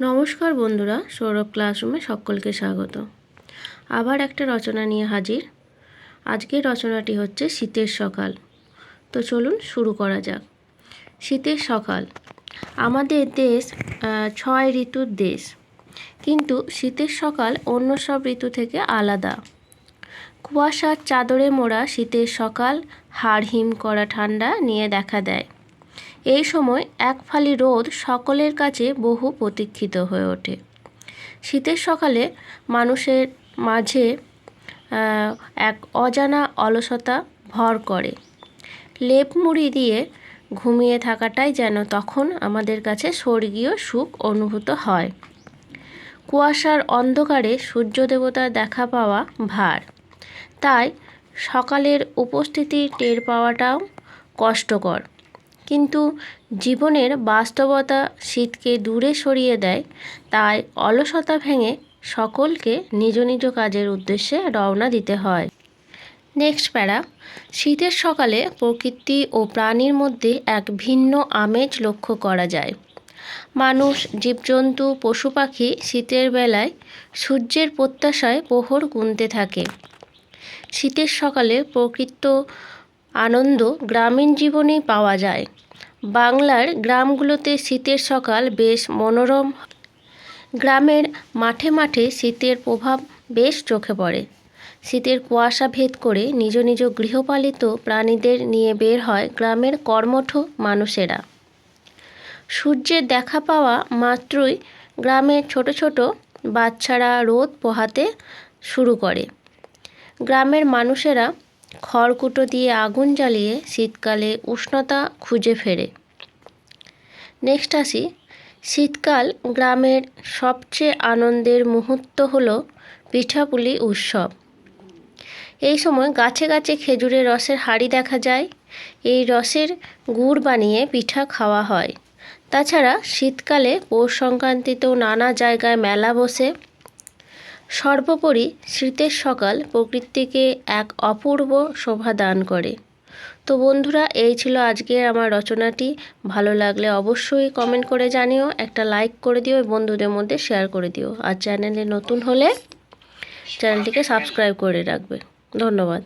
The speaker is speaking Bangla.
নমস্কার বন্ধুরা, সৌরভ ক্লাসরুমে সকলকে স্বাগত। আবার একটা রচনা নিয়ে হাজির। আজকের রচনাটি হচ্ছে শীতের সকাল। তো চলুন শুরু করা যাক। শীতের সকাল। আমাদের দেশ ছয় ঋতুর দেশ। কিন্তু শীতের সকাল অন্য সব ঋতু থেকে আলাদা। কুয়াশার চাদরে মোড়া শীতের সকাল, হাড় হিম করা ঠান্ডা নিয়ে দেখা দেয়। এই সময় এক ফালি রোদ সকলের কাছে বহু প্রতীক্ষিত হয়ে ওঠে। শীতের সকালে মানুষের মাঝে এক অজানা অলসতা ভর করে। লেপ মুড়ি দিয়ে ঘুমিয়ে থাকাটাই যেন তখন আমাদের কাছে স্বর্গীয় সুখ অনুভূত হয়। কুয়াশার অন্ধকারে সূর্য দেবতার দেখা পাওয়া ভার। তাই সকালের উপস্থিতি টের পাওয়াটাও কষ্টকর। কিন্তু জীবনের বাস্তবতা শীতকে দূরে সরিয়ে দেয়, তাই অলসতা ভেঙে সকলকে নিজ নিজ কাজের উদ্দেশ্যে রওনা দিতে হয়। নেক্সট প্যারা শীতের সকালে প্রকৃতি ও প্রাণীর মধ্যে এক ভিন্ন আমেজ লক্ষ্য করা যায়। মানুষ, জীবজন্তু পশু পাখি শীতের বেলায় সূর্যের প্রত্যাশায় প্রহর গুনতে থাকে। শীতের সকালে প্রকৃত আনন্দ গ্রামীণ জীবনেই পাওয়া যায়। বাংলার গ্রামগুলোতে শীতের সকাল বেশ মনোরম। গ্রামের মাঠে মাঠে শীতের প্রভাব বেশ চোখে পড়ে। শীতের কুয়াশা ভেদ করে নিজ নিজ গৃহপালিত প্রাণীদের নিয়ে বের হয় গ্রামের কর্মঠ মানুষেরা। সূর্যের দেখা পাওয়া মাত্রই গ্রামের ছোট ছোট বাচ্চারা রোদ পোহাতে শুরু করে। গ্রামের মানুষেরা খড়কুটো দিয়ে আগুন জ্বালিয়ে শীতকালে উষ্ণতা খুঁজে ফেরে। নেক্সট আসি। শীতকাল গ্রামের সবচেয়ে আনন্দের মুহূর্ত হল পিঠাপুলি উৎসব। এই সময় গাছে গাছে খেজুরের রসের হাড়ি দেখা যায়। এই রসের গুড় বানিয়ে পিঠা খাওয়া হয়। তাছাড়া শীতকালে পৌষ সংক্রান্তিতেও নানা জায়গায় মেলা বসে। সর্বোপরি শীতের সকাল প্রকৃতিকে এক অপূর্ব শোভা দান করে। তো বন্ধুরা, এই ছিল আজকে আমার রচনাটি। ভালো লাগলে অবশ্যই কমেন্ট করে জানিও, একটা লাইক করে দিও বন্ধুদের মধ্যে শেয়ার করে দিও। আর চ্যানেলে নতুন হলে চ্যানেলটিকে সাবস্ক্রাইব করে রাখবে। ধন্যবাদ।